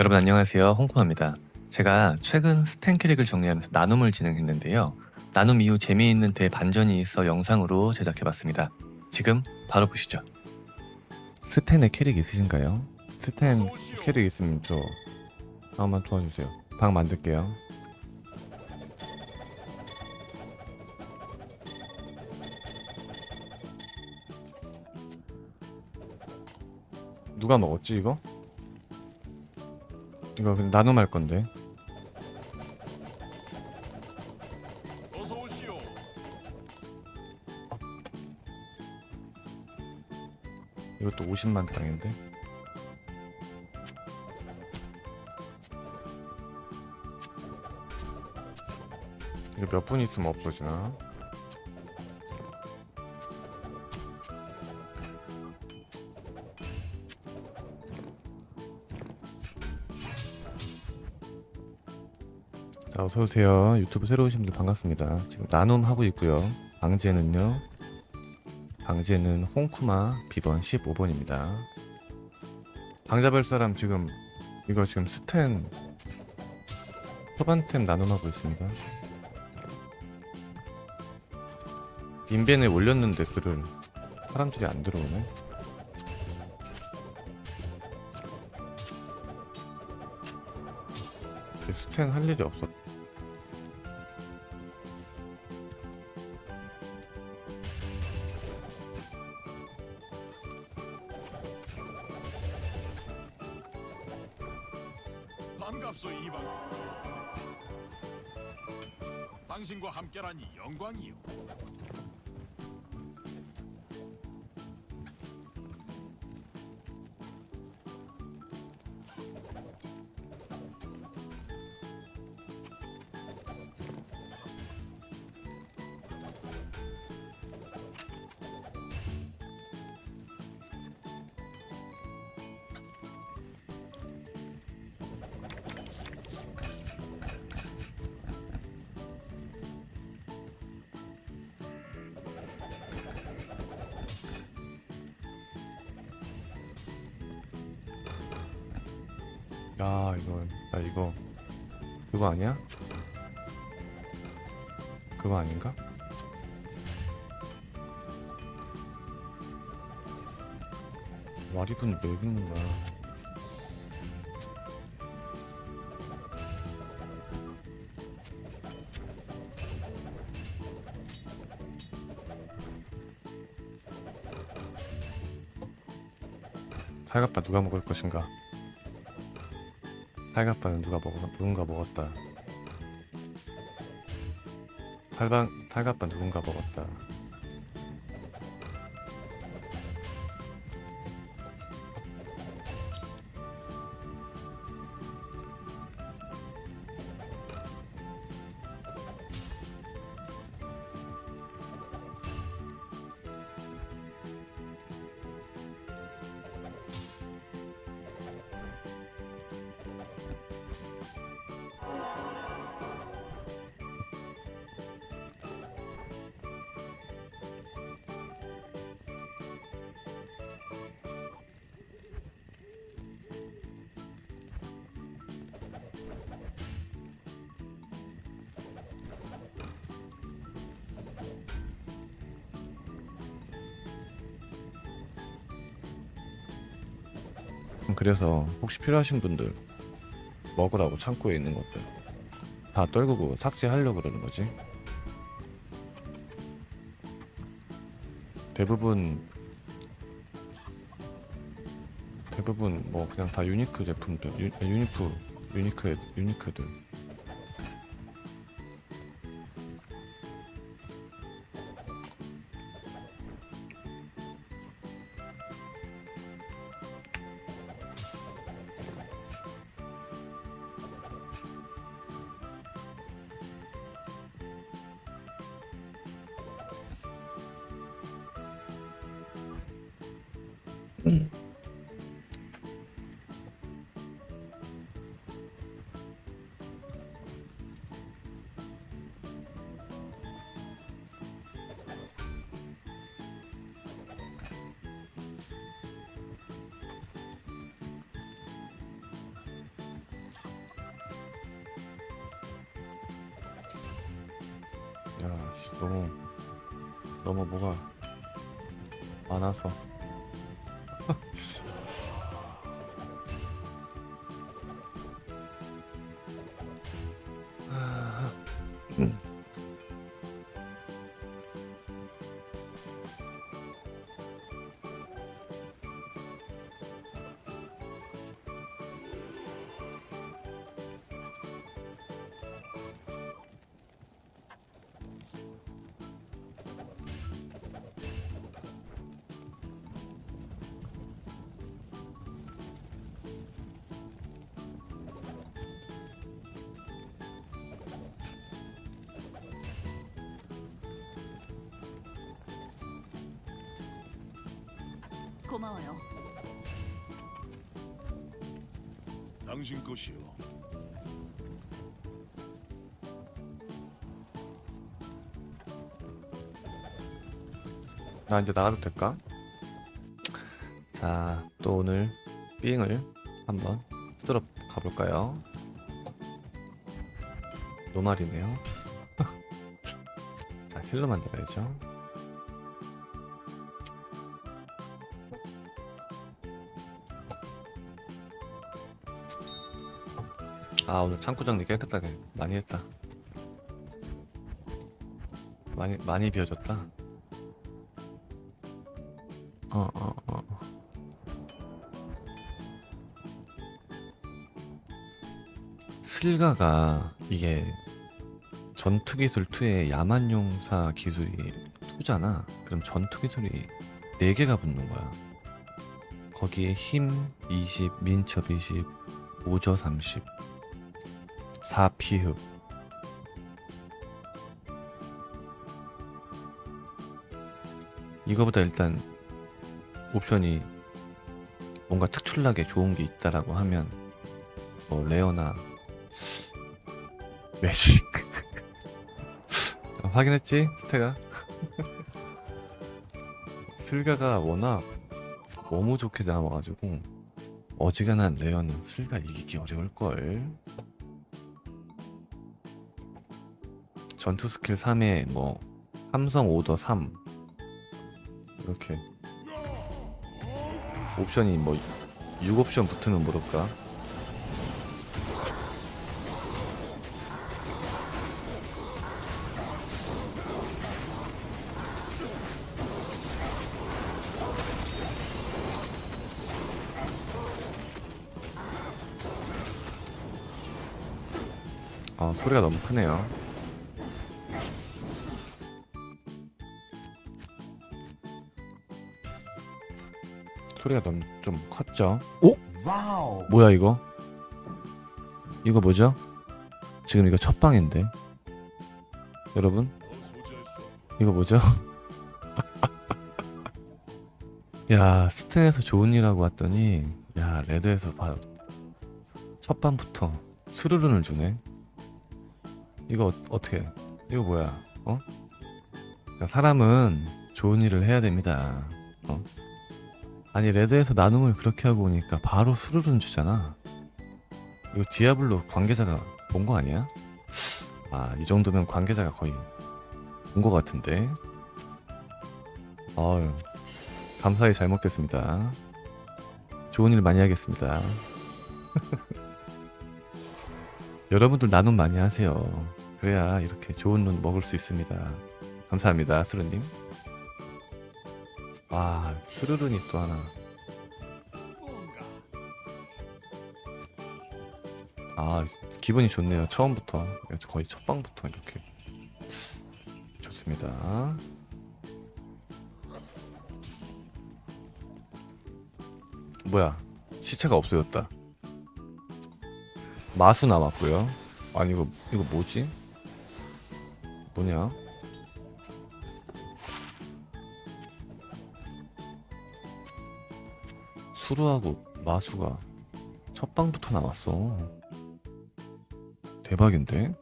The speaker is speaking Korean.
여러분 안녕하세요. 홍콩입니다. 제가 최근 스탠 캐릭을 정리하면서 나눔을 진행했는데요. 나눔 이후 재미있는 대반전이 있어 영상으로 제작해봤습니다. 지금 바로 보시죠. 스탠의 캐릭 있으신가요? 스탠 캐릭 있으면 저 한번 도와주세요. 방 만들게요. 누가 먹었지 이거? 이거 그냥 나눔할 건데. 이것도 50만 땅인데. 이거 몇 분 있으면 없어지나? 자, 어서오세요. 유튜브 새로 오신 분들 반갑습니다. 지금 나눔 하고 있고요. 방제는요. 방제는 홍쿠마 비번 15번입니다. 방 잡을 사람 지금 이거 지금 스텐 초반템 나눔하고 있습니다. 인벤에 올렸는데 글을 사람들이 안 들어오네. 스텐 할 일이 없어. 당신과 함께라니 영광이요. 야 이거 나 이거 그거 아니야? 그거 아닌가? 와리분 왜 입는 거야? 팔갑바 누가 먹을 것인가? 팔갑바는 누가 먹어 누군가 먹었다. 팔방 팔갑바 누군가 먹었다. 그래서 혹시 필요하신 분들 먹으라고 창고에 있는 것들 다 떨구고 삭제하려고 그러는 거지. 대부분 대부분 뭐 그냥 다 유니크 제품들 유, 유니프 유니크 유니크들 예. 야, 씨, 너무, 너무 뭐가 많아서. 고마워요. 당신 것이요. 나 이제 나가도 될까? 자, 또 오늘 삥을 한번 뜯으러 가볼까요? 노말이네요. 자, 힐러 만들어야죠. 아, 오늘 창고 정리 깨끗하게 많이 했다. 많이 많이 비워졌다. 어, 어, 어. 슬가가 이게 전투 기술 2에 야만용사 기술이 2잖아. 그럼 전투 기술이 4개가 붙는 거야. 거기에 힘 20, 민첩 20, 오저 30, 4피흡. 이거보다 일단 옵션이 뭔가 특출나게 좋은 게 있다라고 하면 뭐 레어나 매직. 확인했지 스테가? 슬가가 워낙 너무 좋게 나와가지고 어지간한 레어는 슬가 이기기 어려울걸 전투 스킬 3에 뭐 함성 오더 3 이렇게 옵션이 뭐 6옵션 붙으면 모를까? 아 소리가 너무 크네요 소리가 너무 좀 컸죠 오? 와우. 뭐야 이거? 이거 뭐죠? 지금 이거 첫 방인데 여러분. 이거 뭐죠? 야 스팅에서 좋은 일하고 왔더니 야 레드에서 바로 첫 방부터 수르른을 주네 이거 어, 어떻게 이거 뭐야 어? 그러니까 사람은 좋은 일을 해야 됩니다 어? 아니 레드에서 나눔을 그렇게 하고 오니까 바로 수르른 주잖아. 이거 디아블로 관계자가 본 거 아니야? 아 이 정도면 관계자가 거의 본 거 같은데. 아유 감사히 잘 먹겠습니다. 좋은 일 많이 하겠습니다. 여러분들 나눔 많이 하세요. 그래야 이렇게 좋은 눈 먹을 수 있습니다. 감사합니다 스르님 와 스르르니 또 하나. 아 기분이 좋네요. 처음부터. 거의 첫 방부터 이렇게. 좋습니다. 뭐야? 시체가 없어졌다. 마수 남았고요. 아니 이거 이거 뭐지? 뭐냐 수루하고 마수가 첫 방부터 나왔어 대박인데?